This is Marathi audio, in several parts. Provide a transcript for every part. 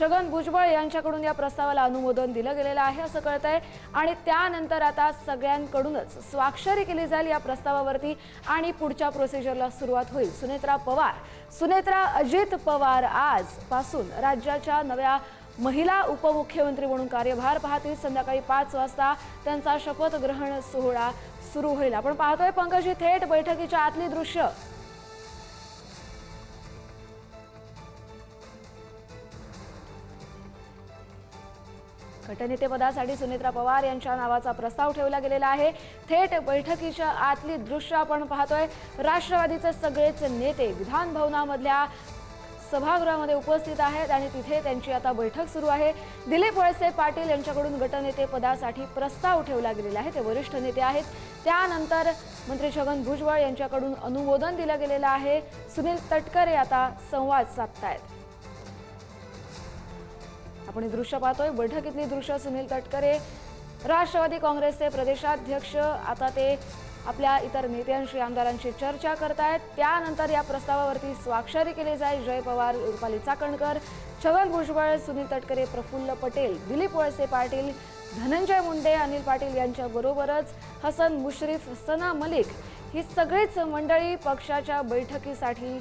छगन भुजबळ यांच्याकडून या प्रस्तावाला अनुमोदन दिलं गेलेलं आहे असं कळत आहे आणि त्यानंतर आता सगळ्यांकडूनच स्वाक्षरी केली जाईल या प्रस्तावावरती आणि पुढच्या प्रोसिजरला सुरुवात होईल. सुनेत्रा पवार सुनेत्रा अजित पवार आजपासून राज्याच्या नव्या महिला उपमुख्यमंत्री म्हणून कार्यभार पाहतील. संध्याकाळी पाच वाजता त्यांचा शपथग्रहण सोहळा सुरू होईल. आपण पाहतोय पंकजी थेट बैठकीच्या आतली दृश्य. गटनेतेपदासाठी सुनेत्रा पवार यांच्या नावाचा प्रस्ताव ठेवला गेलेला आहे. थेट बैठकीच्या आतली दृश्य आपण पाहतोय. राष्ट्रवादीचे सगळेच नेते विधान भवनामधल्या सभागृहामध्ये उपस्थित आहेत आणि तिथे त्यांची आता बैठक सुरू आहे. दिलीप वळसे पाटील यांच्याकडून गटनेते पदासाठी प्रस्ताव ठेवला गेलेला आहे. ते वरिष्ठ नेते आहेत. त्यानंतर मंत्री छगन भुजबळ यांच्याकडून अनुमोदन दिलं गेलेलं आहे. सुनील तटकरे आता संवाद साधतायत. आपण हे दृश्य पाहतोय. बैठकीतली दृश्य सुनील तटकरे. राष्ट्रवादी काँग्रेसचे प्रदेशाध्यक्ष आता ते आपल्या इतर नेत्यांशी आमदारांशी चर्चा करतायत. त्यानंतर या प्रस्तावावरती स्वाक्षरी केली जाईल. जय पवार रुपाली चाकणकर छगन भुजबळ सुनील तटकरे प्रफुल्ल पटेल दिलीप वळसे पाटील धनंजय मुंडे अनिल पाटील यांच्या बरोबरच हसन मुश्रीफ सना मलिक ही सगळीच मंडळी पक्षाच्या बैठकीसाठी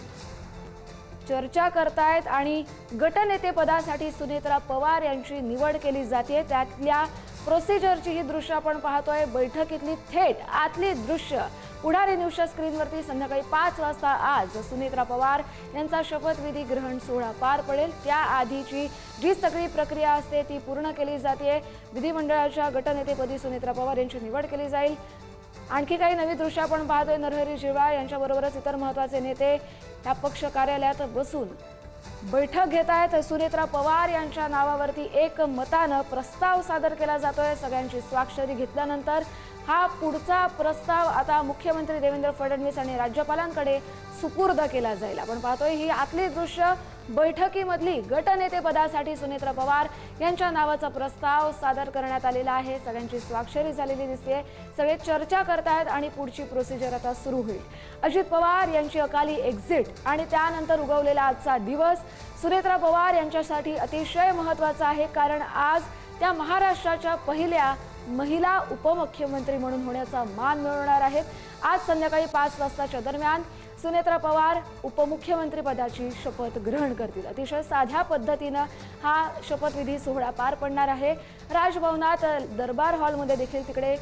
चर्चा करतायत आणि गटनेतेपदासाठी सुनेत्रा पवार यांची निवड केली जाते. त्यातल्या प्रोसिजरची ही दृश्य आपण पाहतोय. बैठकीतली थेट आतली दृश्य पुढारी न्यूजच्या स्क्रीनवरती संध्याकाळी पाच वाजता आज सुनेत्रा पवार यांचा शपथविधी ग्रहण सोहळा पार पडेल. त्याआधीची जी सगळी प्रक्रिया असते ती पूर्ण केली जाते. विधिमंडळाच्या गटनेतेपदी सुनेत्रा पवार यांची निवड केली जाईल. आणखी काही नवी दृश्य आपण पाहतोय. नरहरी झिरवाळ यांच्याबरोबरच इतर महत्त्वाचे नेते या पक्ष कार्यालयात बसून बैठक घेत आहेत. सुनेत्रा पवार यांच्या नावावरती एक मतानं प्रस्ताव सादर केला जातोय. सगळ्यांची स्वाक्षरी घेतल्यानंतर हा पुढचा प्रस्ताव आता मुख्यमंत्री देवेंद्र फडणवीस आणि राज्यपालांकडे सुपूर्द केला जाईल. आपण पाहतोय ही आतली दृश्य बैठकीमधली गटनेतेपदासाठी सुनेत्रा पवार यांच्या नावाचा प्रस्ताव सादर करण्यात आलेला आहे. सगळ्यांची स्वाक्षरी झालेली दिसते. सगळे चर्चा करतायत आणि पुढची प्रोसिजर आता सुरू होईल. अजित पवार यांची अकाली एक्झिट आणि त्यानंतर उगवलेला आजचा दिवस सुनेत्रा पवार यांच्यासाठी अतिशय महत्त्वाचा आहे. कारण आज त्या महाराष्ट्राच्या पहिल्या महिला उपमुख्यमंत्री म्हणून होण्याचा मान मिळवणार आहेत. आज संध्याकाळी पाच वाजताच्या दरम्यान सुनेत्रा पवार उपमुख्यमंत्री पदाची शपथ ग्रहण करतील. अतिशय साध्या पद्धतीनं हा शपथविधी सोहळा पार पडणार आहे. राजभवनात दरबार हॉलमध्ये देखील तिकडे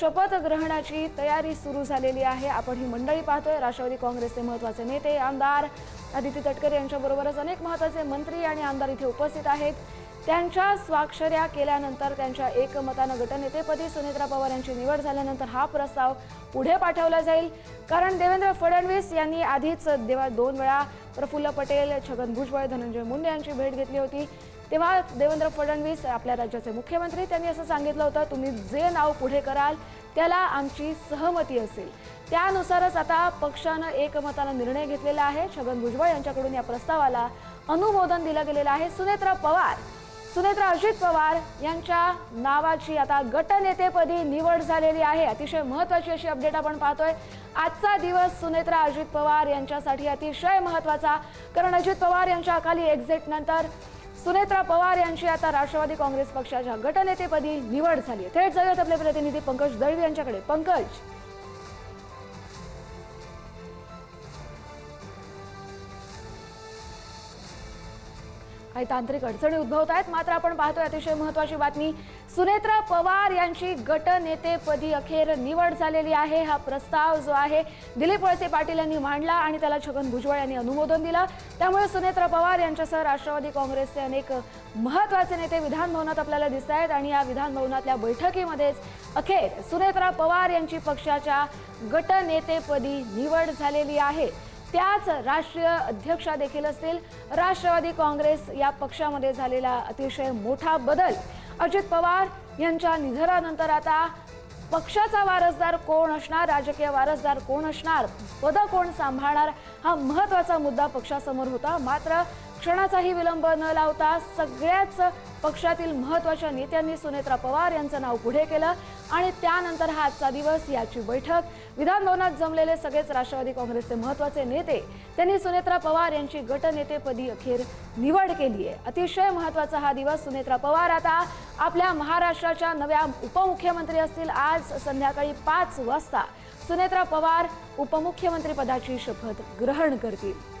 शपथ ग्रहणाची तयारी सुरू झालेली आहे. आपण ही मंडळी पाहतोय. राष्ट्रवादी काँग्रेसचे महत्त्वाचे नेते आमदार आदिती तटकरे यांच्याबरोबरच अनेक महत्त्वाचे मंत्री आणि आमदार इथे उपस्थित आहेत. त्यांच्या स्वाक्षऱ्या केल्यानंतर त्यांच्या एकमतानं गटनेतेपदी सुनेत्रा पवार यांची निवड झाल्यानंतर हा प्रस्ताव पुढे पाठवला जाईल. कारण देवेंद्र फडणवीस यांनी आधीच देवा दोन वेळा प्रफुल्ल पटेल छगन भुजबळ धनंजय मुंडे यांची भेट घेतली होती. तेव्हा देवेंद्र फडणवीस आपल्या राज्याचे मुख्यमंत्री त्यांनी असं सांगितलं होतं तुम्ही जे नाव पुढे कराल त्याला आमची सहमती असेल. त्यानुसारच आता पक्षानं एकमतानं निर्णय घेतलेला आहे. छगन भुजबळ यांच्याकडून या प्रस्तावाला अनुमोदन दिलं गेलेलं आहे. सुनेत्रा पवार सुनेत्रा अजित पवार यांच्या नावाची आता गटनेतेपदी निवड झालेली आहे. अतिशय महत्वाची अशी अपडेट आपण पाहतोय. आजचा दिवस सुनेत्रा अजित पवार यांच्यासाठी अतिशय महत्त्वाचा कारण अजित पवार यांच्या अकाली एक्झिट नंतर सुनेत्रा पवार यांची आता राष्ट्रवादी काँग्रेस पक्षाच्या गटनेतेपदी निवड झाली थेट जाऊयात आपले प्रतिनिधी पंकज दळवी यांच्याकडे. पंकज. काही तांत्रिक अडचणी उद्भवत आहेत. मात्र आपण पाहतोय अतिशय महत्वाची बातमी. सुनेत्रा पवार यांची गटनेतेपदी अखेर निवड झालेली आहे. हा प्रस्ताव जो आहे दिलीप वळसे पाटील यांनी मांडला आणि त्याला छगन भुजबळ यांनी अनुमोदन दिलं. त्यामुळे सुनेत्रा पवार यांच्यासह राष्ट्रवादी काँग्रेसचे अनेक महत्त्वाचे नेते विधानभवनात आपल्याला दिसत आहेत आणि या विधानभवनातल्या बैठकीमध्येच अखेर सुनेत्रा पवार यांची पक्षाच्या गटनेतेपदी निवड झालेली आहे. त्याच राष्ट्रीय अध्यक्षा देखील असतील. राष्ट्रवादी काँग्रेस या पक्षामध्ये झालेला अतिशय मोठा बदल. अजित पवार यांच्या निधनानंतर आता पक्षाचा वारसदार कोण असणार? राजकीय वारसदार कोण असणार? पद कोण सांभाळणार? हा महत्त्वाचा मुद्दा पक्षासमोर होता. मात्र क्षणाचाही विलंब न लावता सगळ्याच पक्षातील महत्त्वाच्या नेत्यांनी सुनेत्रा पवार यांचं नाव पुढे केलं आणि त्यानंतर हा आजचा दिवस याची बैठक. विधानभवनात जमलेले सगळेच राष्ट्रवादी काँग्रेसचे महत्त्वाचे नेते त्यांनी सुनेत्रा पवार यांची गटनेतेपदी अखेर निवड केली आहे. अतिशय महत्त्वाचा हा दिवस सुनेत्रा पवार आता आपल्या महाराष्ट्राच्या नव्या उपमुख्यमंत्री असतील आज संध्याकाळी पाच वाजता. सुनेत्रा पवार उपमुख्यमंत्री पदाची शपथ ग्रहण करतील.